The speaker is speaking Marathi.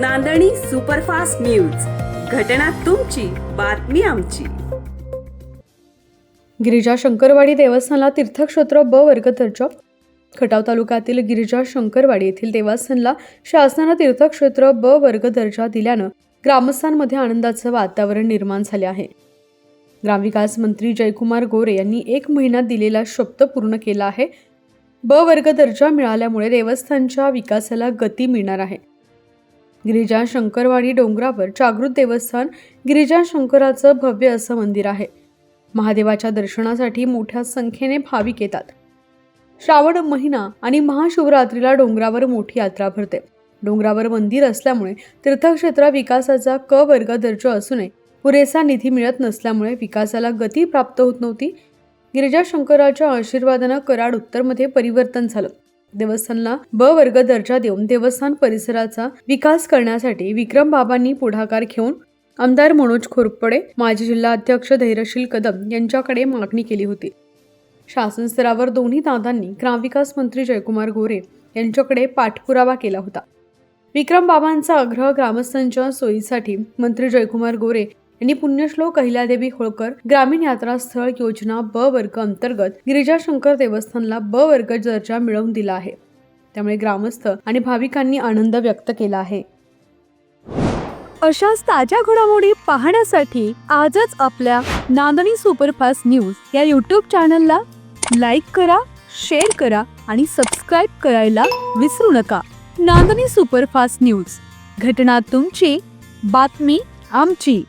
नांदणी सुपरफास्ट न्यूज. घटना तुमची बातमी आमची. गिरिजा शंकरवाडी देवस्थानला तीर्थक्षेत्र ब वर्ग दर्जा. खटाव तालुक्यातील गिरिजा शंकरवाडी येथील देवस्थानला शासनानं तीर्थक्षेत्र ब वर्ग दर्जा दिल्यानं ग्रामस्थांमध्ये आनंदाचं वातावरण निर्माण झाले आहे. ग्रामविकास मंत्री जयकुमार गोरे यांनी एक महिन्यात दिलेला शब्द पूर्ण केला आहे. ब वर्ग दर्जा मिळाल्यामुळे देवस्थानच्या विकासाला गती मिळणार आहे. गिरिजा शंकरवाडी डोंगरावर जागृत देवस्थान गिरिजा शंकराचं भव्य असं मंदिर आहे. महादेवाच्या दर्शनासाठी मोठ्या संख्येने भाविक येतात. श्रावण महिना आणि महाशिवरात्रीला डोंगरावर मोठी यात्रा भरते. डोंगरावर मंदिर असल्यामुळे तीर्थक्षेत्र विकासाचा क वर्ग दर्जा असूनही पुरेसा निधी मिळत नसल्यामुळे विकासाला गती प्राप्त होत नव्हती. गिरिजा शंकराच्या आशीर्वादानं कराड उत्तरमध्ये परिवर्तन झालं. देवस्थानला ब वर्ग दर्जा देऊन देवस्थान परिसराचा विकास करण्यासाठी विक्रम बाबांनी पुढाकार घेऊन आमदार मनोज खोरपडे माजी जिल्हा अध्यक्ष धैर्यशील कदम यांच्याकडे मागणी केली होती. शासन स्तरावर दोन्ही दादांनी ग्रामविकास मंत्री जयकुमार गोरे यांच्याकडे पाठपुरावा केला होता. विक्रम बाबांचा आग्रह ग्रामस्थांच्या सोयीसाठी मंत्री जयकुमार गोरे यांनी पुण्यश्लोक अहिल्यादेवी होळकर ग्रामीण यात्रा स्थळ योजना ब वर्ग अंतर्गत गिरिजाशंकर देवस्थानला ब वर्ग दर्जा मिळवून दिला आहे. त्यामुळे ग्रामस्थ आणि भाविकांनी आनंद व्यक्त केला आहे. अशाच ताज्या घडामोडी पाहण्यासाठी आजच आपल्या नांदणी सुपरफास्ट न्यूज या यूट्यूब चॅनलला लाईक करा शेअर करा आणि सबस्क्राईब करायला विसरू नका. नांदणी सुपरफास्ट न्यूज घटना तुमची बातमी आमची.